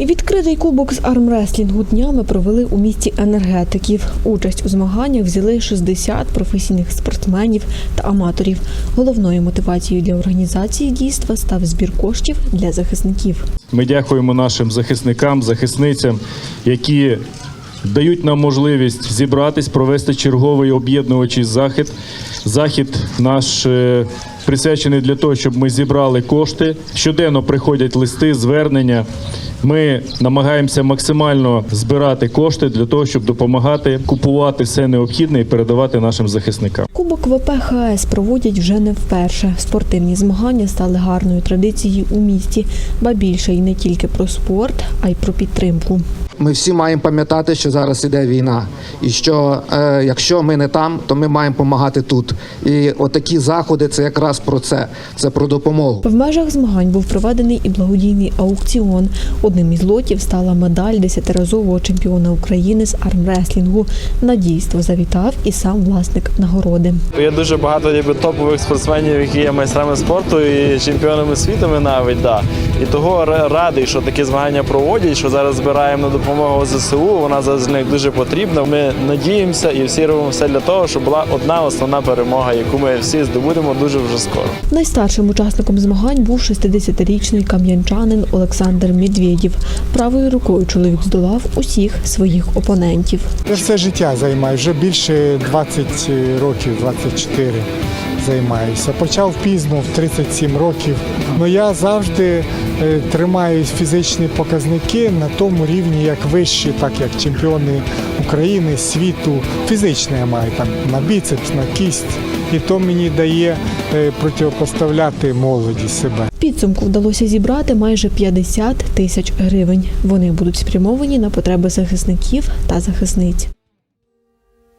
Відкритий кубок з армреслінгу днями провели у місті енергетиків. Участь у змаганнях взяли 60 професійних спортсменів та аматорів. Головною мотивацією для організації дійства став збір коштів для захисників. Ми дякуємо нашим захисникам, захисницям, які дають нам можливість зібратись, провести черговий об'єднувачий захід. Захід наш е, присвячений для того, щоб ми зібрали кошти. Щоденно приходять листи, звернення. Ми намагаємося максимально збирати кошти для того, щоб допомагати купувати все необхідне і передавати нашим захисникам. Кубок ВПХС проводять вже не вперше. Спортивні змагання стали гарною традицією у місті, ба більше і не тільки про спорт, а й про підтримку. Ми всі маємо пам'ятати, що зараз іде війна, і що е, якщо ми не там, то ми маємо допомагати тут. І отакі заходи це якраз про це. Це про допомогу. В межах змагань був проведений і благодійний аукціон. Одним із лотів стала медаль десятиразового чемпіона України з армреслінгу. На дійство завітав і сам власник нагороди. Є дуже багато ніби, топових спортсменів, які є майстрами спорту і чемпіонами світу навіть. Да. І того ра- радий, що такі змагання проводять, що зараз збираємо на допомогу ЗСУ. Вона зараз для них дуже потрібна. Ми надіємося і всі робимо все для того, щоб була одна основна перемога, яку ми всі здобудемо дуже вже скоро. Найстаршим учасником змагань був 60-річний кам'янчанин Олександр Медведєв. Правою рукою чоловік здолав усіх своїх опонентів. Я все життя займаю, вже більше 20 років, 24 займаюся. Почав пізно, в 37 років. Ну я завжди е, тримаю фізичні показники на тому рівні, як вищі, так як чемпіони України, світу. Фізичне я маю там на біцепс, на кість. І то мені дає е, противопоставляти молоді себе. Підсумку вдалося зібрати майже 50 тисяч гривень. Вони будуть спрямовані на потреби захисників та захисниць.